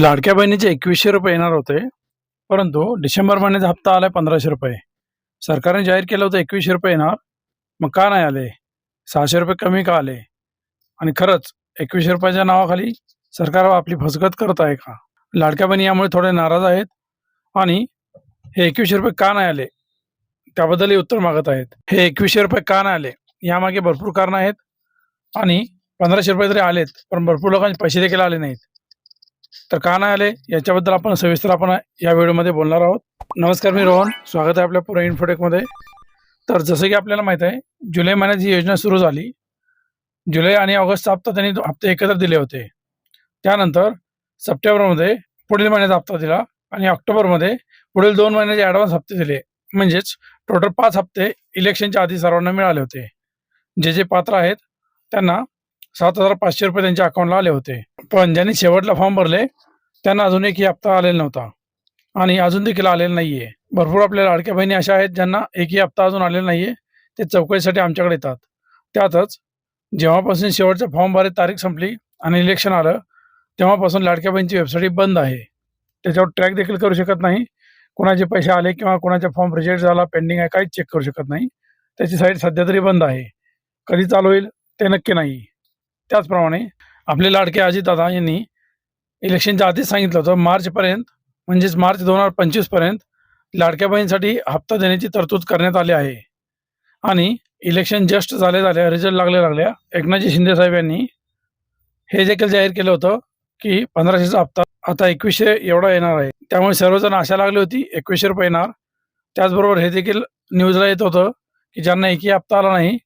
लाडक्या बहिणीचे एकवीसशे रुपये येणार होते. परंतु डिसेंबर महिन्याचा हप्ता आलाय पंधराशे रुपये. सरकारने जाहीर केलं होतं एकवीसशे रुपये येणार. मग का नाही आले? सहाशे रुपये कमी का आले? आणि खरंच एकवीसशे रुपयाच्या नावाखाली सरकार आपली फसगत करत आहे का? लाडक्या बहिणी यामुळे थोडे नाराज आहेत. आणि हे एकवीसशे रुपये का नाही आले? त्याबद्दलही उत्तर मागत आहेत. हे एकवीसशे रुपये का नाही आले? यामागे भरपूर कारणं आहेत. आणि पंधराशे रुपये तरी आलेत पण भरपूर लोकांचे पैसे देखील आले नाहीत. तर का नाही आले? याच्याबद्दल आपण सविस्तर आपण या व्हिडिओमध्ये बोलणार आहोत. नमस्कार मी रोहन. स्वागत आहे आपल्या पुरा इन्फोटेकमध्ये. तर जसं की आपल्याला माहीत आहे जुलै महिन्यात ही योजना सुरू झाली. जुलै आणि ऑगस्टचा हप्ता त्यांनी हप्ते एकत्र दिले होते. त्यानंतर सप्टेंबरमध्ये पुढील महिन्याचा हप्ता दिला आणि ऑक्टोबरमध्ये पुढील दोन महिन्याचे ॲडव्हान्स हप्ते दिले. म्हणजेच टोटल पाच हप्ते इलेक्शनच्या आधी सर्वांना मिळाले होते. जे जे पात्र आहेत त्यांना सात हजार पाचशे रुपये त्यांच्या अकाउंटला आले होते. पण ज्यांनी शेवटला फॉर्म भरले त्यांना अजून एकही हप्ता आलेला नव्हता. आणि अजून देखील आलेला नाहीये. भरपूर आपल्या लाडक्या बहिणी अशा आहेत ज्यांना एकही हप्ता अजून आलेला नाहीये. ते चौकशीसाठी आमच्याकडे येतात. त्यातच जेव्हापासून शेवटचा फॉर्म भरायची तारीख संपली आणि इलेक्शन आलं तेव्हापासून लाडक्या बहिणीची वेबसाईट बंद आहे. त्याच्यावर ट्रॅक देखील करू शकत नाही. कोणाचे पैसे आले किंवा कोणाचा फॉर्म रिजेक्ट झाला पेंडिंग आहे काहीच चेक करू शकत नाही. त्याची साईट सध्या तरी बंद आहे. कधी चालू होईल ते नक्की नाही. त्याचप्रमाणे आपले लाडके अजितदादा यांनी इलेक्शनच्या आधीच सांगितलं होतं मार्चपर्यंत म्हणजेच मार्च दोन हजार पंचवीसपर्यंत लाडक्या बहिणीसाठी हप्ता देण्याची तरतूद करण्यात आली आहे. आणि इलेक्शन जस्ट झाले झाले रिझल्ट लागले लागल्या एकनाथजी शिंदे साहेब यांनी हे देखील जाहीर केलं होतं की पंधराशेचा हप्ता आता एकवीसशे एवढा येणार आहे. त्यामुळे सर्वजण आशा लागली होती एकवीसशे रुपये येणार. त्याचबरोबर हे देखील न्यूजला येत होतं की ज्यांना एकही हप्ता आला नाही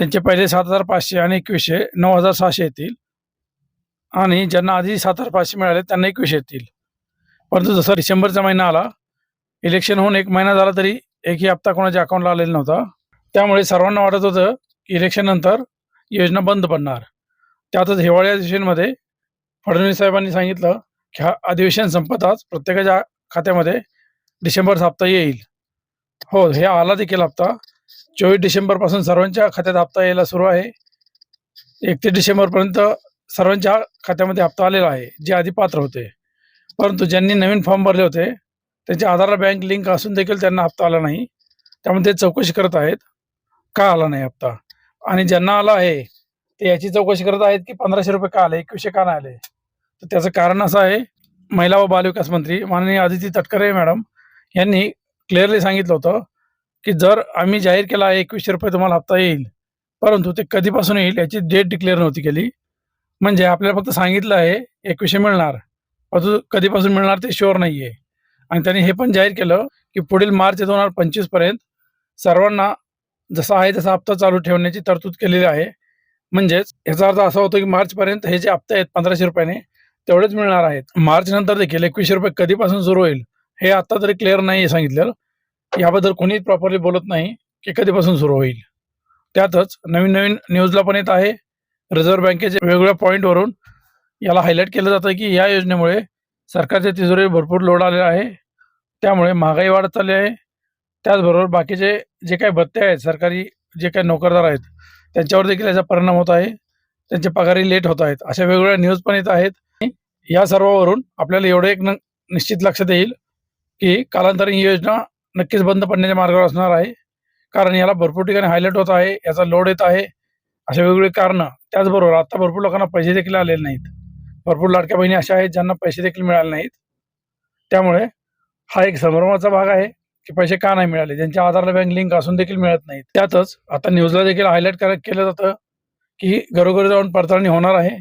त्यांचे पहिले सात हजार पाचशे आणि एकवीसशे नऊ हजार सहाशे येतील. आणि ज्यांना आधी सात हजार पाचशे मिळाले त्यांना एकवीसशे येतील. परंतु जसा डिसेंबरचा महिना आला इलेक्शन होऊन एक महिना झाला तरी एकही हप्ता कोणाच्या अकाउंटला आलेला नव्हता. त्यामुळे सर्वांना वाटत होतं की इलेक्शन नंतर योजना बंद पडणार. त्यातच हिवाळी अधिवेशनमध्ये फडणवीस साहेबांनी सांगितलं की हा अधिवेशन संपताच प्रत्येकाच्या खात्यामध्ये डिसेंबरचा हप्ता येईल. हो हे आला देखील हप्ता. चोवीस डिसेंबरपासून सर्वांच्या खात्यात हप्ता यायला सुरू आहे. एकतीस डिसेंबरपर्यंत सर्वांच्या खात्यामध्ये हप्ता आलेला आहे जे आधी पात्र होते. परंतु ज्यांनी नवीन फॉर्म भरले होते त्यांच्या आधारला बँक लिंक असून देखील त्यांना हप्ता आला नाही. त्यामुळे ते चौकशी करत आहेत का आला नाही हप्ता? आणि ज्यांना आला आहे ते याची चौकशी करत आहेत की पंधराशे रुपये का आले एकवीसशे का नाही आले? तर त्याचं कारण असं आहे महिला व बालविकास मंत्री माननीय आदिती तटकरे मॅडम यांनी क्लिअरली सांगितलं होतं की जर आम्ही जाहीर केला आहे एकवीसशे रुपये तुम्हाला हप्ता येईल परंतु ते कधीपासून येईल याची डेट डिक्लेअर नव्हती केली. म्हणजे आपल्याला फक्त सांगितलं आहे एकवीसशे मिळणार. परंतु कधीपासून मिळणार ते शुअर नाही आहे आणि त्यांनी हे पण जाहीर केलं की पुढील मार्च दोन हजार पंचवीसपर्यंत सर्वांना जसा आहे तसा हप्ता चालू ठेवण्याची तरतूद केलेली आहे. म्हणजेच याचा अर्थ असा होतो की मार्चपर्यंत हे जे हप्ते आहेत पंधराशे रुपयाने तेवढेच मिळणार आहेत. मार्च नंतर देखील एकवीसशे रुपये कधीपासून सुरू होईल हे आता तरी क्लिअर नाही आहे सांगितलं याबद्दल कोणीच प्रॉपरली बोलत नाही की कधीपासून सुरू होईल. त्यातच नवीन नवीन न्यूजला पण येत आहे. रिझर्व्ह बँकेचे वेगवेगळ्या पॉईंटवरून याला हायलाईट केलं जातं की या योजनेमुळे सरकारच्या तिजोरीवर भरपूर लोड आलेला आहे. त्यामुळे महागाई वाढत चालली आहे. त्याचबरोबर बाकीचे जे काही भत्ते आहेत सरकारी जे काही नोकरदार आहेत त्यांच्यावर देखील याचा परिणाम होत आहे. त्यांचे पगारी लेट होत आहेत. अशा वेगवेगळ्या न्यूज पण येत आहेत. या सर्वावरून आपल्याला एवढं एक न- निश्चित लक्षात येईल की कालांतराने ही योजना नक्कीच बंद पडण्याच्या मार्गावर असणार आहे. कारण याला भरपूर ठिकाणी हायलाईट होत आहे याचा लोड येत आहे. अशा वेगवेगळी कारणं. त्याचबरोबर आता भरपूर लोकांना पैसे देखील आलेले नाहीत. भरपूर लाडक्या बहिणी अशा आहेत ज्यांना पैसे देखील मिळाले नाहीत. त्यामुळे हा एक संभ्रमाचा भाग आहे की पैसे का नाही मिळाले? ज्यांच्या आधारला बँक लिंक असून देखील मिळत नाहीत. त्यातच आता न्यूजला देखील हायलाईट केलं जातं की घरोघरी जाऊन पडताळणी होणार आहे.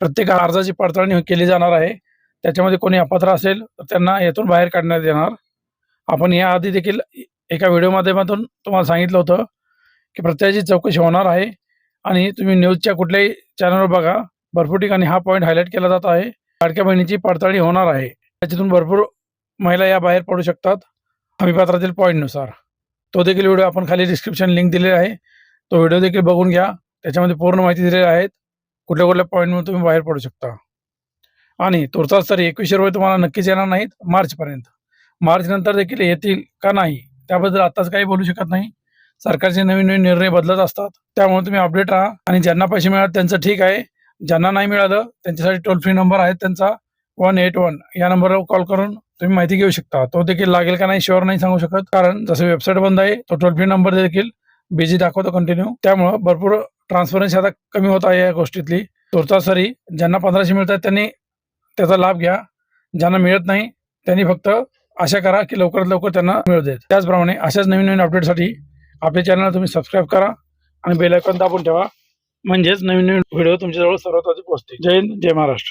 प्रत्येक अर्जाची पडताळणी केली जाणार आहे. त्याच्यामध्ये कोणी अपात्र असेल तर त्यांना यातून बाहेर काढण्यात येणार. आपण या आधी देखील एका व्हिडिओ माध्यमातून तुम्हाला सांगितलं होतं की प्रत्येकाची चौकशी होणार आहे आणि तुम्ही न्यूजच्या कुठल्याही चॅनलवर बघा. भरपूर ठिकाणी हा पॉईंट हायलाईट केला जात आहे. लाडक्या बहिणीची पडताळणी होणार आहे. त्याच्यातून भरपूर महिला या बाहेर पडू शकतात. हमीपात्रातील पॉईंटनुसार तो देखील व्हिडिओ आपण खाली डिस्क्रिप्शन लिंक दिलेला आहे. तो व्हिडिओ देखील बघून घ्या. त्याच्यामध्ये पूर्ण माहिती दिलेली आहेत कुठल्या कुठल्या पॉईंटमधून तुम्ही बाहेर पडू शकता. आणि तुर्तास तरी एकवीसशे रुपये तुम्हाला नक्कीच येणार नाहीत. मार्चपर्यंत. मार्च नंतर देखील येतील का नाही त्याबद्दल आताच काही बोलू शकत नाही. सरकारचे नवीन नवीन निर्णय बदलत असतात. त्यामुळे तुम्ही अपडेट राहा आणि ज्यांना पैसे मिळाले त्यांचं ठीक आहे. ज्यांना नाही मिळालं त्यांच्यासाठी टोल फ्री नंबर आहे त्यांचा वन एट वन या नंबरवर कॉल करून तुम्ही माहिती घेऊ शकता. तो देखील लागेल का नाही शुअर नाही सांगू शकत. कारण जसं वेबसाईट बंद आहे तो टोल फ्री नंबर देखील बिझी दाखवतो कंटिन्यू त्यामुळं भरपूर ट्रान्सपरन्सी आता कमी होत आहे या गोष्टीतली. तुर्तासरी ज्यांना पंधराशे मिळतात त्यांनी त्याचा लाभ घ्या. ज्यांना मिळत नाही त्यांनी फक्त आशा करा की लवकरात लवकर त्यांना मिळू देत. त्याचप्रमाणे अशाच नवीन नवीन अपडेटसाठी आपल्या चॅनलला तुम्ही सबस्क्राईब करा आणि बेल दाबून ठेवा. म्हणजेच नवीन नवीन व्हिडिओ तुमच्याजवळ सर्वात आधी पोहोचते जय हिंद जय महाराष्ट्र.